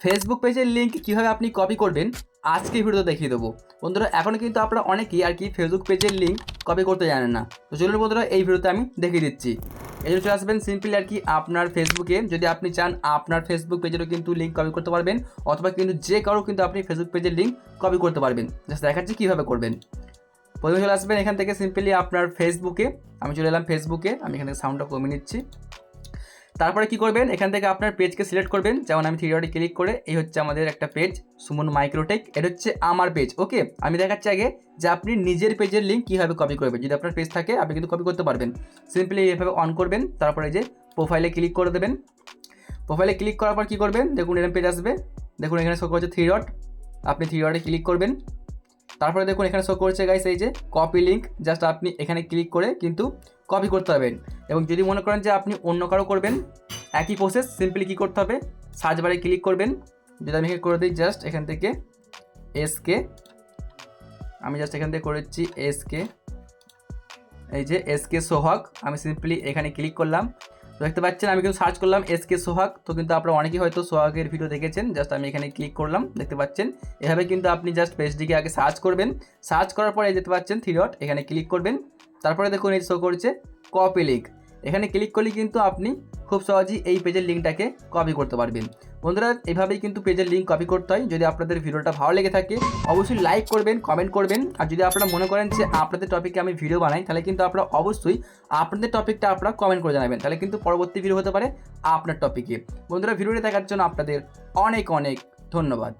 Facebook পেজের link কীভাবে আপনি কপি করবেন, আজকে ভিডিওতে দেখিয়ে দেবো। বন্ধুরা এখনও কিন্তু আপনারা অনেকেই আর কি ফেসবুক পেজের লিঙ্ক কপি করতে জানেন না। তো চলুন বন্ধুরা, এই ভিডিওতে আমি দেখিয়ে দিচ্ছি। এই চলে আসবেন সিম্পলি আর কি আপনার ফেসবুকে যদি আপনি চান আপনার ফেসবুক পেজেরও কিন্তু লিঙ্ক কপি করতে পারবেন, অথবা কিন্তু যে কারও কিন্তু আপনি ফেসবুক পেজের লিঙ্ক কপি করতে পারবেন। জাস্ট দেখাচ্ছি কীভাবে করবেন। প্রথমে চলে আসবেন এখান থেকে সিম্পলি আপনার ফেসবুকে আমি চলে এলাম ফেসবুকে আমি এখান সাউন্ডটা কমিয়ে নিচ্ছি। তারপরে কি করবেন? এখান থেকে আপনার পেজকে সিলেক্ট করবেন। যেমন আমি থ্রি ডটে ক্লিক করে এই হচ্ছে আমাদের একটা পেজ সুমন মাইক্রোটেক এটা হচ্ছে আমার পেজ ওকে আমি দেখাচ্ছি আগে যে আপনি নিজের পেজের লিঙ্ক কীভাবে কপি করবেন। যদি আপনার পেজ থাকে, আপনি কিন্তু কপি করতে পারবেন। সিম্পলি এইভাবে অন করবেন, তারপরে যে প্রোফাইলে ক্লিক করে দেবেন। প্রোফাইলে ক্লিক করার পর কী করবেন? দেখুন এরম পেজ আসবে। দেখুন, এখানে শো করছে থ্রি ডট আপনি থ্রি ডটে ক্লিক করবেন। তারপরে দেখুন, এখানে শো করছে গাইস এই যে কপি লিঙ্ক জাস্ট আপনি এখানে ক্লিক করে কিন্তু কপি করতে হবে। এবং যদি মনে করেন যে আপনি অন্য কারও করবেন, একই প্রসেস সিম্পলি কী করতে হবে? সার্চ বারে ক্লিক করবেন। যদি আমি করে দিই জাস্ট এখান থেকে এসকে আমি জাস্ট এখান থেকে করেছি এসকে এই যে এসকে সোহাগ, আমি সিম্পলি এখানে ক্লিক করলাম। দেখতে পাচ্ছেন, আমি কিন্তু সার্চ করলাম এসকে সোহাগ। তো কিন্তু আপনারা অনেকেই হয়তো সোহাগের ভিডিও দেখেছেন জাস্ট আমি এখানে ক্লিক করলাম, দেখতে পাচ্ছেন। এভাবে কিন্তু আপনি জাস্ট পেজটিকে আগে সার্চ করবেন। সার্চ করার পরে যেতে পাচ্ছেন থ্রি ডট এখানে ক্লিক করবেন। তারপরে দেখুন এই শো করছে কপি লিঙ্ক এখানে ক্লিক করলে কিন্তু আপনি খুব সহজেই এই পেজের লিঙ্কটাকে কপি করতে পারবেন। বন্ধুরা, এভাবেই কিন্তু পেজের লিঙ্ক কপি করতে হয়। যদি আপনাদের ভিডিওটা ভালো লেগে থাকে, অবশ্যই লাইক করবেন কমেন্ট করবেন। আর যদি আপনারা মনে করেন যে আপনাদের টপিকে আমি ভিডিও বানাই, তাহলে কিন্তু আপনারা অবশ্যই আপনাদের টপিকটা আপনারা কমেন্ট করে জানাবেন। তাহলে কিন্তু পরবর্তী ভিডিও হতে পারে আপনার টপিকে বন্ধুরা ভিডিওটি দেখার জন্য আপনাদের অনেক অনেক ধন্যবাদ।